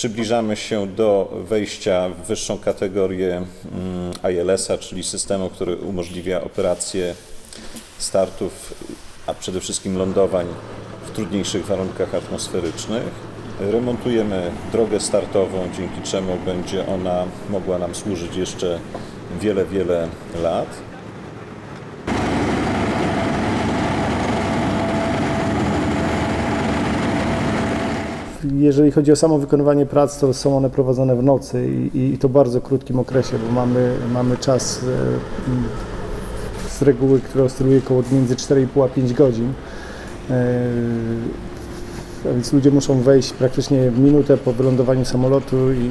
Przybliżamy się do wejścia w wyższą kategorię mm, ILS-a, czyli systemu, który umożliwia operację startów, a przede wszystkim lądowań w trudniejszych warunkach atmosferycznych. Remontujemy drogę startową, dzięki czemu będzie ona mogła nam służyć jeszcze wiele, wiele lat. Jeżeli chodzi o samo wykonywanie prac, to są one prowadzone w nocy i, i to bardzo krótkim okresie, bo mamy, mamy czas e, z reguły, który oscyluje około między 4,5 a 5 godzin. E, A więc ludzie muszą wejść praktycznie minutę po wylądowaniu samolotu i,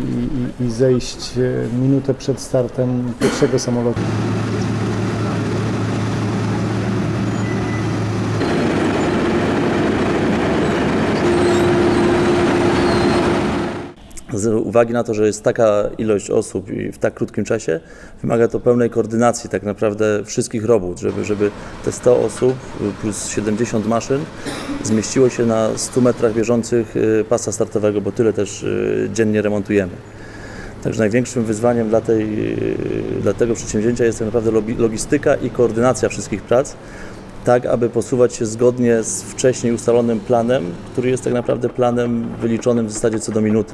i, i zejść e, minutę przed startem pierwszego samolotu. Z uwagi na to, że jest taka ilość osób i w tak krótkim czasie, wymaga to pełnej koordynacji tak naprawdę wszystkich robót, żeby, żeby te 100 osób plus 70 maszyn zmieściło się na 100 metrach bieżących y, pasa startowego, bo tyle też y, dziennie remontujemy. Także największym wyzwaniem dla, tej, y, dla tego przedsięwzięcia jest tak naprawdę logi- logistyka i koordynacja wszystkich prac, tak aby posuwać się zgodnie z wcześniej ustalonym planem, który jest tak naprawdę planem wyliczonym w zasadzie co do minuty.